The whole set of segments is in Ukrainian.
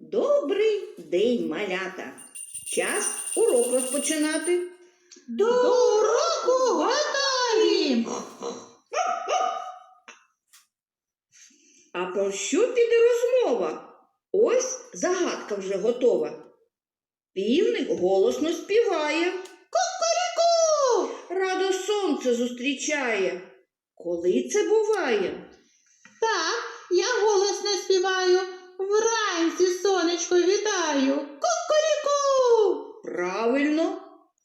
Добрий день, малята. Час урок розпочинати. До уроку готові! А про що піде розмова? Ось загадка вже готова. Півник голосно співає, Кукуріку! радо сонце зустрічає. Коли це буває? Так, я голосно співаю. Вранці сонечко вітаю. Кукуріку! Правильно.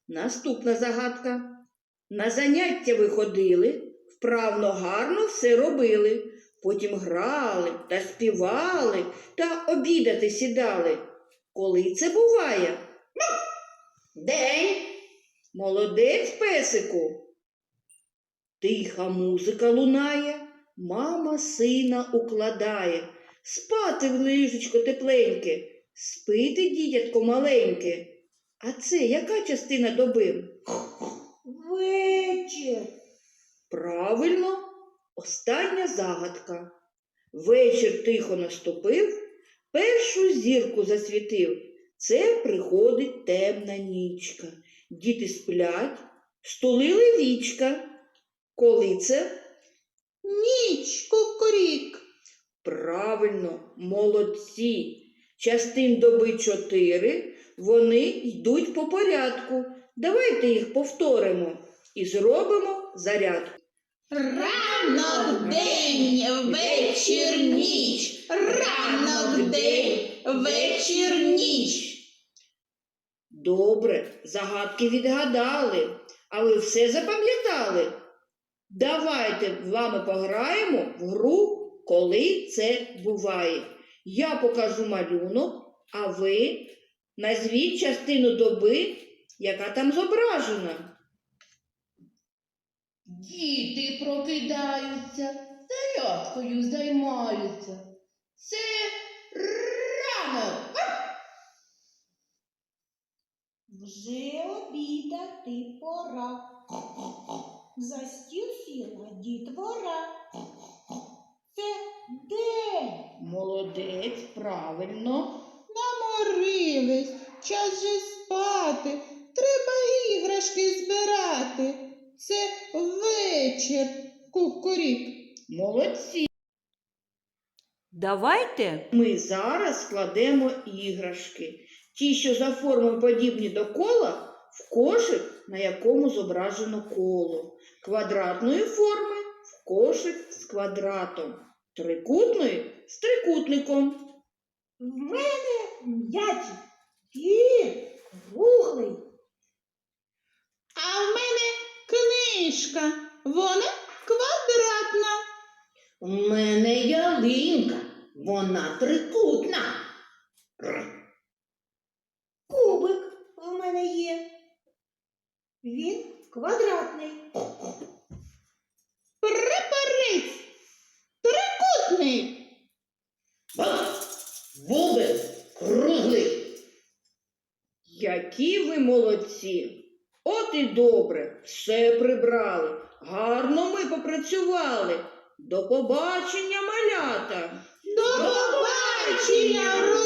Наступна загадка. На заняття ви ходили, вправно гарно все робили. Потім грали та співали та обідати сідали. Коли це буває? День. Молодець, песику. Тиха музика лунає, мама сина укладає. Спати в ліжечко тепленьке, спити, дітятко маленьке. А це яка частина доби? Вечір. Правильно, остання загадка. Вечір тихо наступив, першу зірку засвітив. Це приходить темна нічка. Діти сплять, стулили вічка. Коли це? Ніч, кукурік. Правильно, молодці. Частин доби чотири, вони йдуть по порядку. Давайте їх повторимо і зробимо зарядку. Ранок день, вечір ніч. Ранок день, вечір ніч. Добре, загадки відгадали, а ви все запам'ятали. Давайте з вами пограємо в гру, коли це буває. Я покажу малюнок, а ви назвіть частину доби, яка там зображена. Діти прокидаються, зарядкою займаються. Це ранок. Вже обідати пора. За стіл сіла дітвора. Це день. Молодець, правильно. Наморились, час же спати. Треба іграшки збирати. Це вечір, кукурік. Молодці. Давайте ми зараз складемо іграшки. Ті, що за формою подібні до кола, в кошик, на якому зображено коло. Квадратної форми в кошик з квадратом. Трикутної з трикутником. В мене м'ячик. Він круглий. А в мене книжка. Вона квадратна. У мене ялинка, вона трикутна. Кубик в мене є. Він квадратний. Трикутний. Бубен круглий. Які ви молодці! От і добре, все прибрали. Гарно ми попрацювали. До побачення, малята. До побачення.